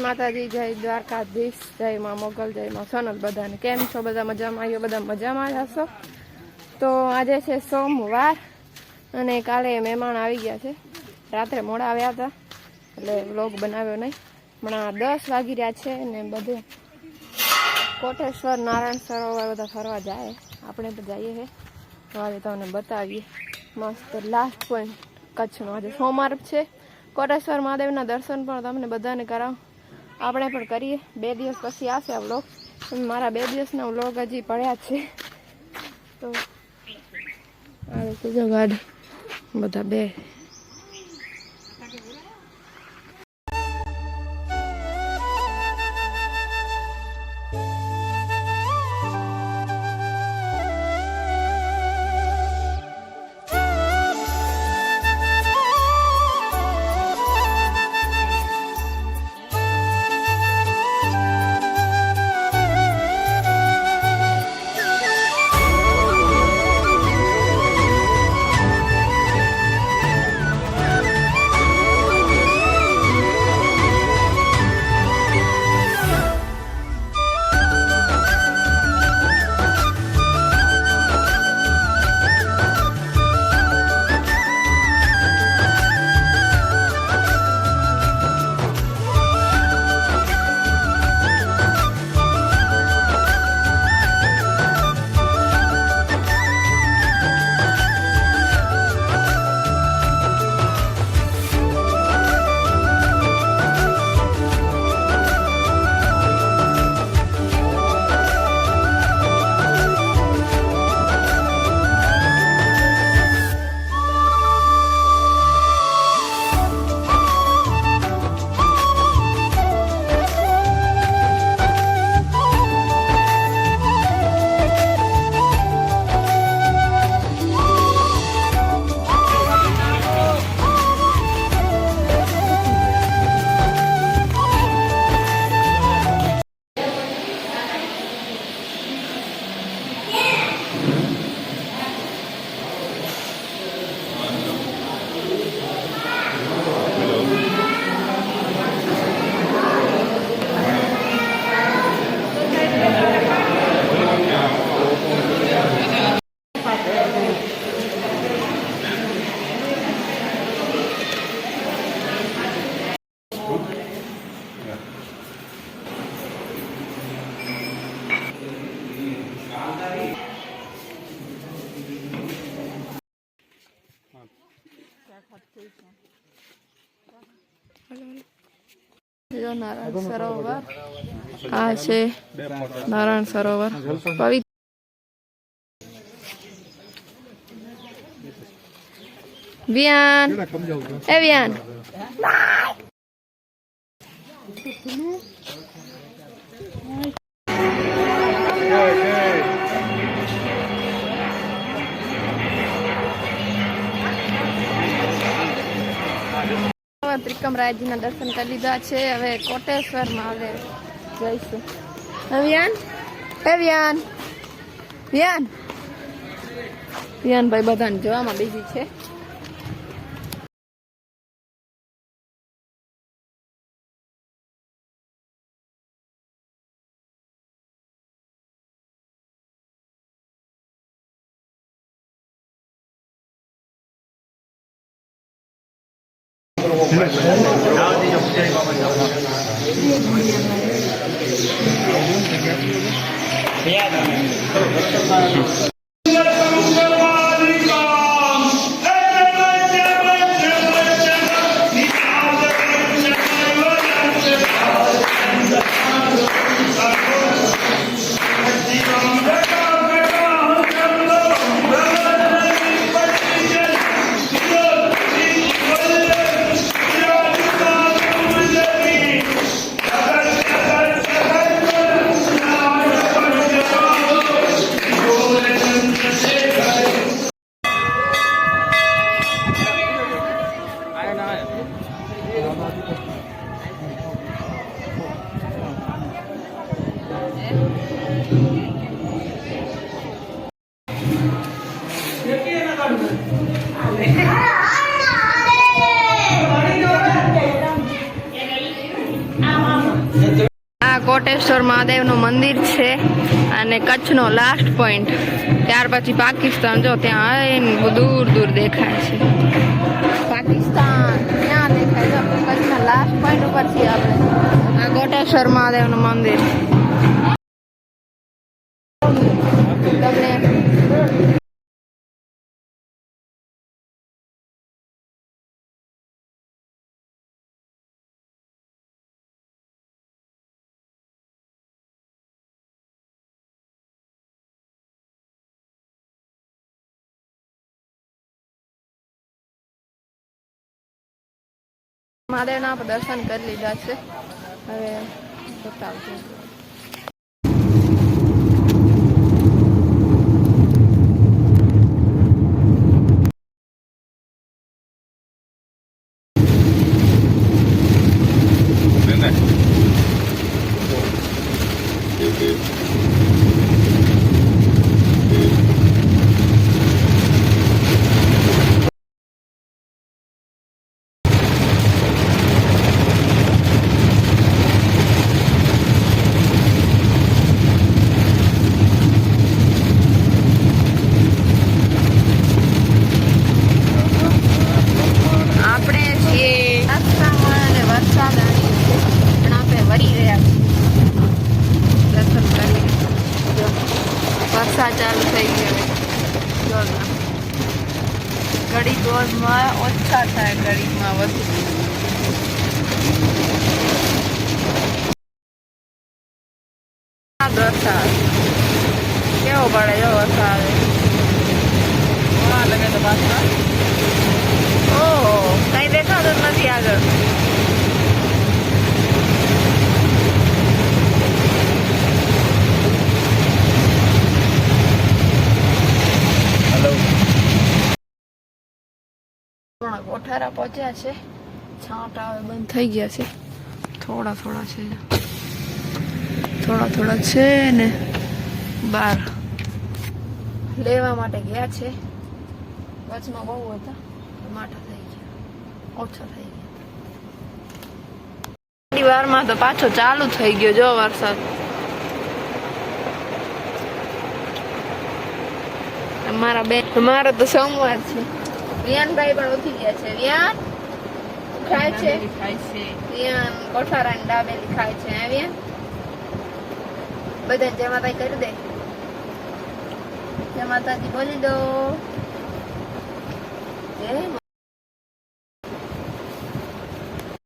માતાજી, જય દ્વારકાધીશ, જય માં મોગલ, જય માં સોનલ, બધાને કેમ છો? બધા મજામાં? આવ્યો બધા મજામાં જ હશો? તો આજે છે સોમવાર અને કાલે મહેમાન આવી ગયા છે. રાત્રે મોડા આવ્યા હતા, એટલે વ્લોગ બનાવ્યો નહીં. હમણાં દસ વાગી રહ્યા છે ને બધે કોટેશ્વર, નારાયણ સરોવર બધા ફરવા જાય. આપણે તો જઈએ છે તો આજે તમને બતાવીએ. મસ્ત લાસ્ટ પોઈન્ટ કચ્છનો. આજે સોમવાર છે. કોટેશ્વર મહાદેવના દર્શન પણ તમને બધાને કરાવ. આપણે પણ કરીએ. બે દિવસ પછી આવશે આ વ્લોગ મારા બે દિવસના વ્લોગ હજી પડ્યા છે. તો, આવે છે જો બધા બે જો નારાયણ સરોવર આ છે નારાયણ સરોવર પવિત્ર વ્યાન એ વિયાન ત્રિકમરાયજીના દર્શન કરી લીધા છે. હવે કોટેશ્વરમાં હવે જઈશું. વિયાન હે વ્યાન. વિયાન. વિયાનભાઈ બધાને જોવામાં બીજી છે. આમ આમ કોટેશ્વર મહાદેવનું મંદિર છે અને કચ્છનો લાસ્ટ પોઈન્ટ ત્યાર પછી પાકિસ્તાન જો ત્યાં દૂર દૂર દેખાય છે. પાકિસ્તાન ત્યાં દેખાય છે કચ્છના લાસ્ટ પોઈન્ટ ઉપર છીએ આપણે. આ કોટેશ્વર મહાદેવનું મંદિર. મહાદેવના દર્શન કરી લીધા છે. હવે બતાવજો આપણે છીએ રસ્તામાં અને વરસાદ આવી છે પણ આપણે વળી રહ્યા છીએ દર્શન કરી જો વરસાદ ચાલુ થઈ ગયો જો ના. ઘડી દોરમાં ઓછા થાય ઘડીમાં વધુ. વરસાદ કેવો પડે જો વરસાદ? લગે તો પાછા. ઓહો, કઈ દેખાતું નથી આગળ. કોઠારા પહોંચ્યા છે. છાંટા હવે બંધ થઈ ગયા છે. થોડા થોડા છે. થોડા થોડા છે ને બાર. લેવા માટે ગયા છે. વચમાં બહુ હતા. માઠા થઈ ગયા. ઓછા થઈ ગયા. થોડી વારમાં તો પાછો ચાલુ થઈ ગયો જો વરસાદ. અમારા બે અમારો તો સોમવાર છે. વિયાનભાઈ પણ ઉઠી ગયા છે. વિયાન ખાય છે? વિયાન કોઠારા ની દાબેલી ખાય છે. હે વિયાન? બધા જય માતા કરી દે. જય માતાજી બોલી દો.